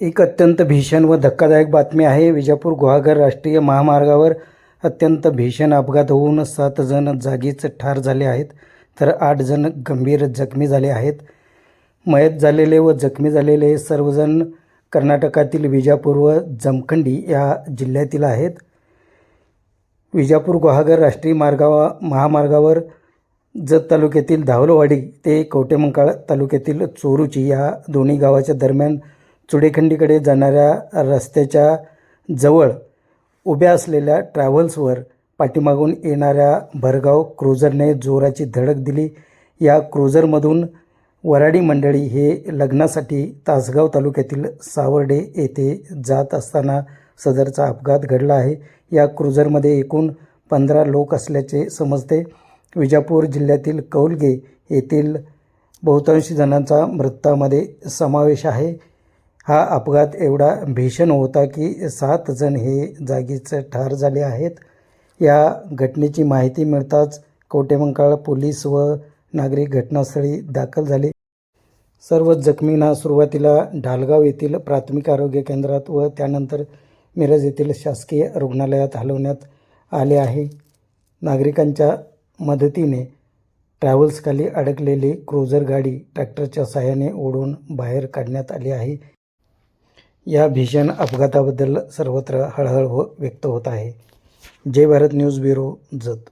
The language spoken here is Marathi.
एक अत्यंत भीषण व धक्कादायक बातमी आहे. विजापूर गुहागर राष्ट्रीय महामार्गावर अत्यंत भीषण अपघात होऊन सात जण जागीच ठार झाले आहेत तर आठ जण गंभीर जखमी झाले आहेत. मयत झालेले व जखमी झालेले हे सर्वजण कर्नाटकातील विजापूर व जमखंडी या जिल्ह्यातील आहेत. विजापूर गुहागर राष्ट्रीय मार्गावा महामार्गावर जत तालुक्यातील धावलवाडी ते कवटेमंकाळ तालुक्यातील चोरूची या दोन्ही गावाच्या दरम्यान चुडेखंडीकडे जाणाऱ्या रस्त्याच्या जवळ उभ्या असलेल्या ट्रॅव्हल्सवर पाठीमागून येणाऱ्या भरगाव क्रुझरने जोराची धडक दिली. या क्रुझरमधून वराडी मंडळी हे लग्नासाठी तासगाव तालुक्यातील सावर्डे येथे जात असताना सदरचा अपघात घडला आहे. या क्रुझरमध्ये एकूण पंधरा लोक असल्याचे समजते. विजापूर जिल्ह्यातील कौलगे येथील बहुतांशी जणांचा मृतामध्ये समावेश आहे. हा अपघात एवढा भीषण होता की सात जण हे जागीच ठार झाले आहेत. या घटनेची माहिती मिळताच कवटेमंकाळ पोलीस व नागरिक घटनास्थळी दाखल झाले. सर्व जखमींना सुरुवातीला ढालगाव येथील प्राथमिक आरोग्य केंद्रात व त्यानंतर मिरज येथील शासकीय रुग्णालयात हलवण्यात आले आहे. नागरिकांच्या मदतीने ट्रॅव्हल्सखाली अडकलेली क्रुझर गाडी ट्रॅक्टरच्या सहाय्याने ओढून बाहेर काढण्यात आली आहे. या भीषण अपघाताबद्दल सर्वत्र हळहळ हो व्यक्त होत आहे. Jai Bharat news bureau Jat.